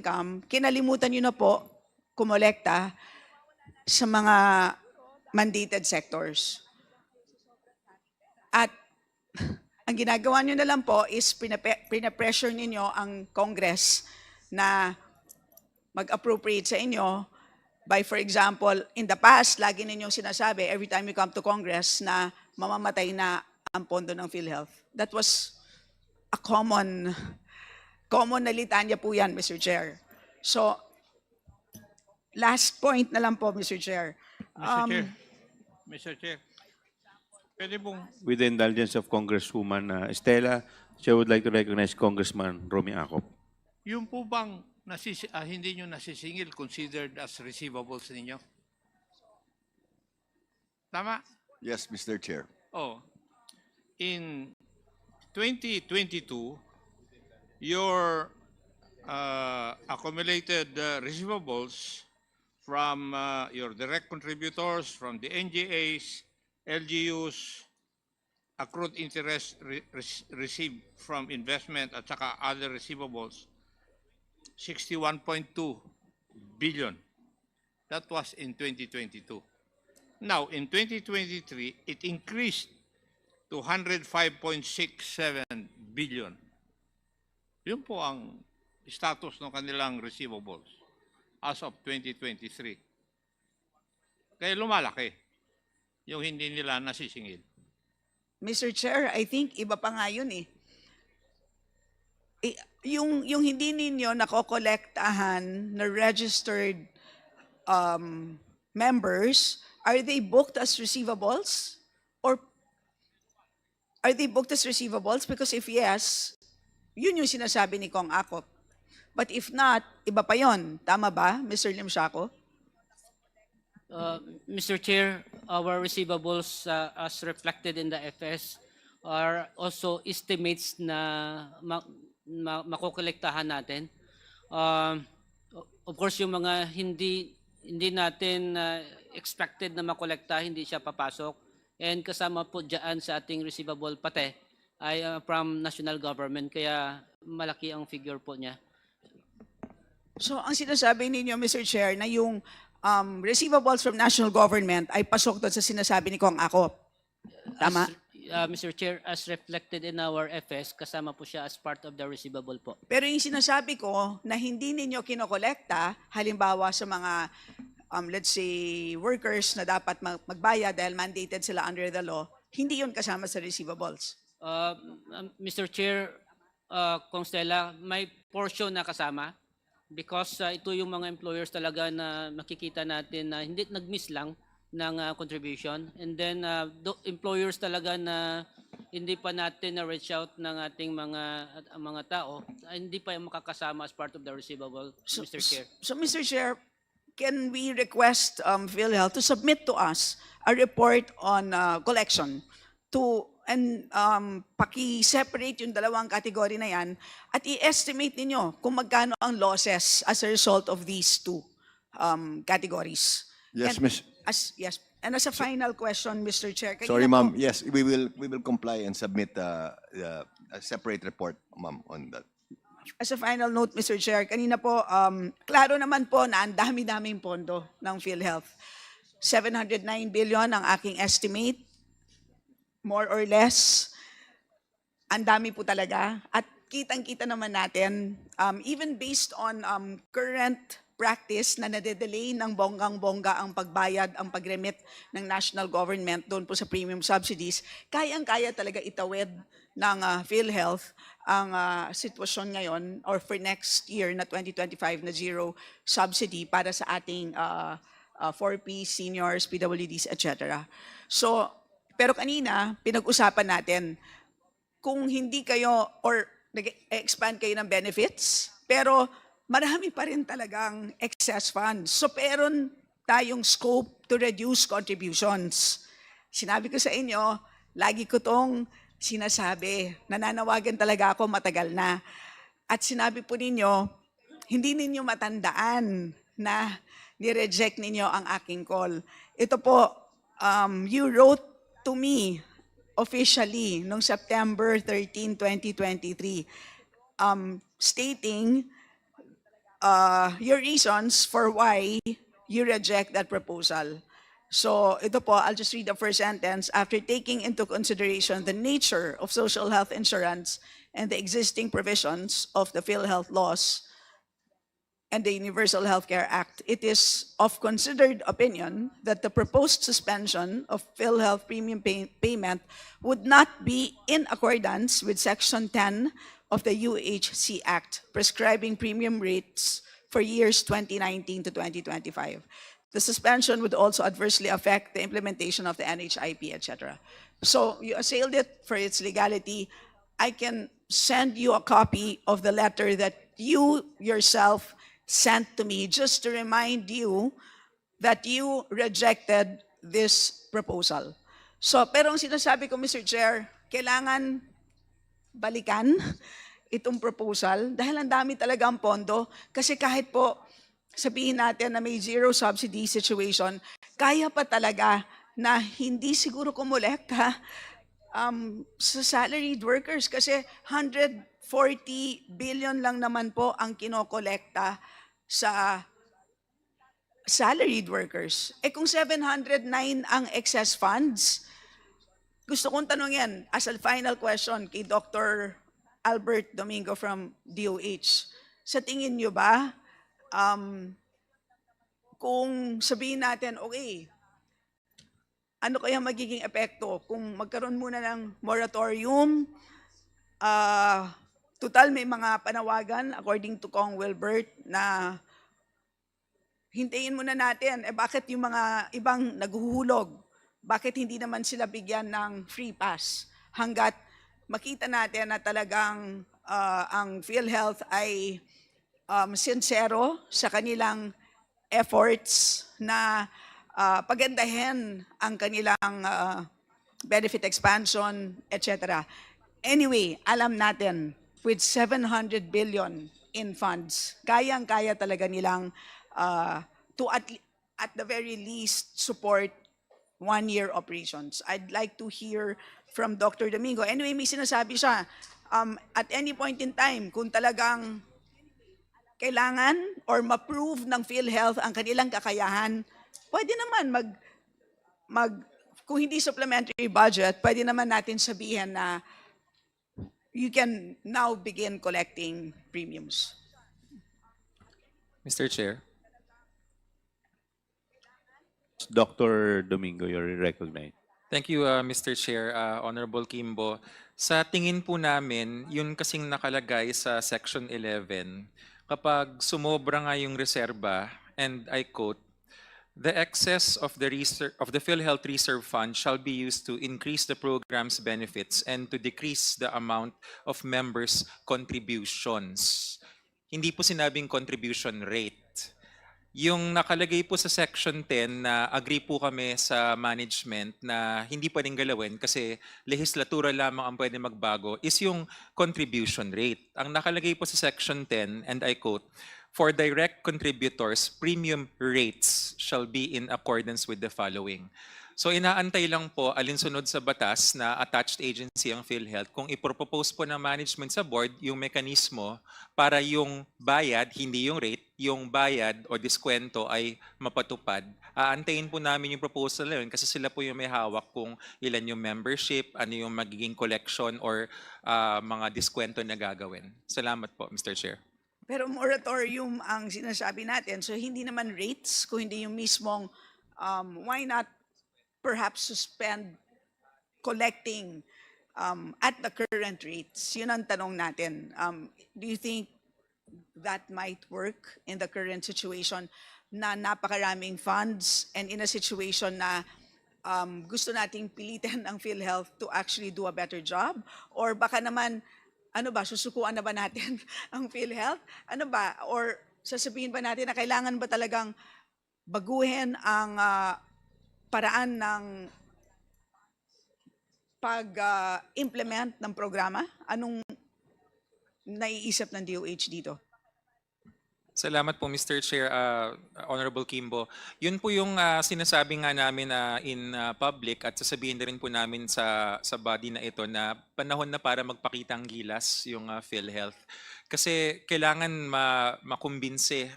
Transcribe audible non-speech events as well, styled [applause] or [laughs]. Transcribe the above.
income, kinalimutan nyo na po kumolekta sa mga mandated sectors. At [laughs] ang ginagawa nyo na lang po is pinapressure ninyo ang Congress na mag-appropriate sa inyo by, for example, in the past, lagi ninyong sinasabi every time you come to Congress na mamamatay na ang pondo ng PhilHealth. That was a common, common na litanya po yan, Mr. Chair. So, last point na lang po, Mr. Chair. Mr. Um, Chair, Mr. Chair, pwede pong, With the indulgence of Congresswoman uh, Estela, Chair would like to recognize Congressman Romy Acop. yung po bang nasisi, ah, hindi nyo nasisingil considered as receivables ninyo? Tama? Yes, Mr. Chair. Oh, in 2022, your uh, accumulated uh, receivables from uh, your direct contributors, from the NGAs, LGUs, accrued interest re- re- received from investment at saka other receivables, 61.2 billion. That was in 2022. Now, in 2023, it increased to 105.67 billion. Yun po ang status ng kanilang receivables as of 2023. Kaya lumalaki yung hindi nila nasisingil. Mr. Chair, I think iba pa nga yun eh. Yung, yung hindi ninyo nakokolektahan na registered um, members, are they booked as receivables? Or are they booked as receivables? Because if yes, yun yung sinasabi ni Kong Akop. But if not, iba pa yon. Tama ba, Mr. Limshaco? Uh, Mr. Chair, our receivables uh, as reflected in the FS are also estimates na ma- ma- makokolektahan natin. O- of course, yung mga hindi hindi natin uh, expected na makolekta, hindi siya papasok. And kasama po dyan sa ating receivable pate ay uh, from national government. Kaya malaki ang figure po niya. So ang sinasabi ninyo, Mr. Chair, na yung um, receivables from national government ay pasok doon sa sinasabi ni Kong Akop. Tama? As, uh, Mr. Chair, as reflected in our FS, kasama po siya as part of the receivable po. Pero yung sinasabi ko na hindi ninyo kinokolekta, halimbawa sa mga, um, let's say, workers na dapat mag- magbayad dahil mandated sila under the law, hindi yun kasama sa receivables. Uh, um, Mr. Chair, uh, Kong Stella, may portion na kasama because uh, ito yung mga employers talaga na makikita natin na hindi nag-miss lang ng uh, contribution and then uh, employers talaga na hindi pa natin na reach out ng ating mga at mga tao ay hindi pa yung makakasama as part of the receivable Mr. Chair. So, Mr. Chair, can we request um, PhilHealth to submit to us a report on uh, collection to and um, paki-separate yung dalawang category na yan at i-estimate ninyo kung magkano ang losses as a result of these two um, categories. Yes, And Miss- As, yes. And as a final question, Mr. Chair. Sorry, ma'am. Yes, we will, we will comply and submit uh, uh, a separate report, ma'am, on that. As a final note, Mr. Chair, kanina po, um, klaro naman po na ang dami-daming pondo ng PhilHealth. 709 billion ang aking estimate, more or less. Ang dami po talaga. At kitang-kita naman natin, um, even based on um, current practice na nade-delay ng bonggang-bongga ang pagbayad, ang pag-remit ng national government doon po sa premium subsidies, kayang-kaya talaga itawid ng uh, PhilHealth ang ah, sitwasyon ngayon or for next year na 2025 na zero subsidy para sa ating ah, ah, 4P, seniors, PWDs, etc. So, pero kanina, pinag-usapan natin, kung hindi kayo or nag-expand kayo ng benefits, pero marami pa rin talagang excess funds. So peron tayong scope to reduce contributions. Sinabi ko sa inyo, lagi ko tong sinasabi, nananawagan talaga ako matagal na. At sinabi po ninyo, hindi ninyo matandaan na ni-reject ninyo ang aking call. Ito po, um, you wrote to me officially noong September 13, 2023, um, stating uh, your reasons for why you reject that proposal. So ito po, I'll just read the first sentence. After taking into consideration the nature of social health insurance and the existing provisions of the PhilHealth laws and the Universal Healthcare Act, it is of considered opinion that the proposed suspension of PhilHealth premium pay- payment would not be in accordance with Section 10 of the UHC Act prescribing premium rates for years 2019 to 2025. The suspension would also adversely affect the implementation of the NHIP, etc. So you assailed it for its legality. I can send you a copy of the letter that you yourself sent to me just to remind you that you rejected this proposal. So, pero ang sinasabi ko, Mr. Chair, kailangan balikan [laughs] itong proposal dahil ang dami talaga ang pondo. Kasi kahit po sabihin natin na may zero subsidy situation, kaya pa talaga na hindi siguro kumulekta um, sa salaried workers kasi 140 billion lang naman po ang kinokolekta sa salaried workers. Eh kung 709 ang excess funds, gusto kong tanong yan as a final question kay Dr. Albert Domingo from DOH. Sa tingin nyo ba, um, kung sabihin natin, okay, ano kaya magiging epekto kung magkaroon muna ng moratorium, ah, total may mga panawagan according to Kong Wilbert na hintayin muna natin, eh bakit yung mga ibang naghuhulog? Bakit hindi naman sila bigyan ng free pass? Hanggat makita natin na talagang ah, ang PhilHealth ay um, sincero sa kanilang efforts na ah, pagandahin ang kanilang ah, benefit expansion, etc. Anyway, alam natin, with 700 billion in funds, kayang-kaya talaga nilang uh, to at, at the very least support one-year operations. I'd like to hear from Dr. Domingo. Anyway, may sinasabi siya, um, at any point in time, kung talagang kailangan or ma-prove ng PhilHealth ang kanilang kakayahan, pwede naman mag, mag, kung hindi supplementary budget, pwede naman natin sabihin na you can now begin collecting premiums. Mr. Chair. Dr. Domingo, you're recognized. Thank you, uh, Mr. Chair, uh, Honorable Kimbo. Sa tingin po namin, yun kasing nakalagay sa Section 11, kapag sumobra nga yung reserba, and I quote, The excess of the of the PhilHealth Reserve Fund shall be used to increase the program's benefits and to decrease the amount of members' contributions. Hindi po sinabing contribution rate. Yung nakalagay po sa section 10 na agree po kami sa management na hindi pwedeng galawin kasi legislatura lamang ang pwede magbago is yung contribution rate. Ang nakalagay po sa section 10 and I quote, For direct contributors, premium rates shall be in accordance with the following. So inaantay lang po alinsunod sa batas na attached agency ang PhilHealth kung ipropose po ng management sa board yung mekanismo para yung bayad, hindi yung rate, yung bayad o diskwento ay mapatupad. Aantayin po namin yung proposal na yun kasi sila po yung may hawak kung ilan yung membership, ano yung magiging collection or ah, mga diskwento na gagawin. Salamat po, Mr. Chair. Pero moratorium ang sinasabi natin. So hindi naman rates, kung hindi yung mismong, um, why not perhaps suspend collecting um, at the current rates? Yun ang tanong natin. Um, do you think that might work in the current situation na napakaraming funds and in a situation na um, gusto nating pilitin [laughs] ang PhilHealth to actually do a better job? Or baka naman, ano ba, susukuan na ba natin [laughs] ang PhilHealth? Ano ba? Or sasabihin ba natin na kailangan ba talagang baguhin ang ah, paraan ng pag-implement ng programa? Anong naiisip ng DOH dito? Salamat po Mr. Chair, uh, Honorable Kimbo. Yun po yung uh, sinasabi nga namin uh, in uh, public at sasabihin na rin po namin sa sa body na ito na panahon na para magpakita ang gilas yung uh, PhilHealth. Kasi kailangan ma makumbinse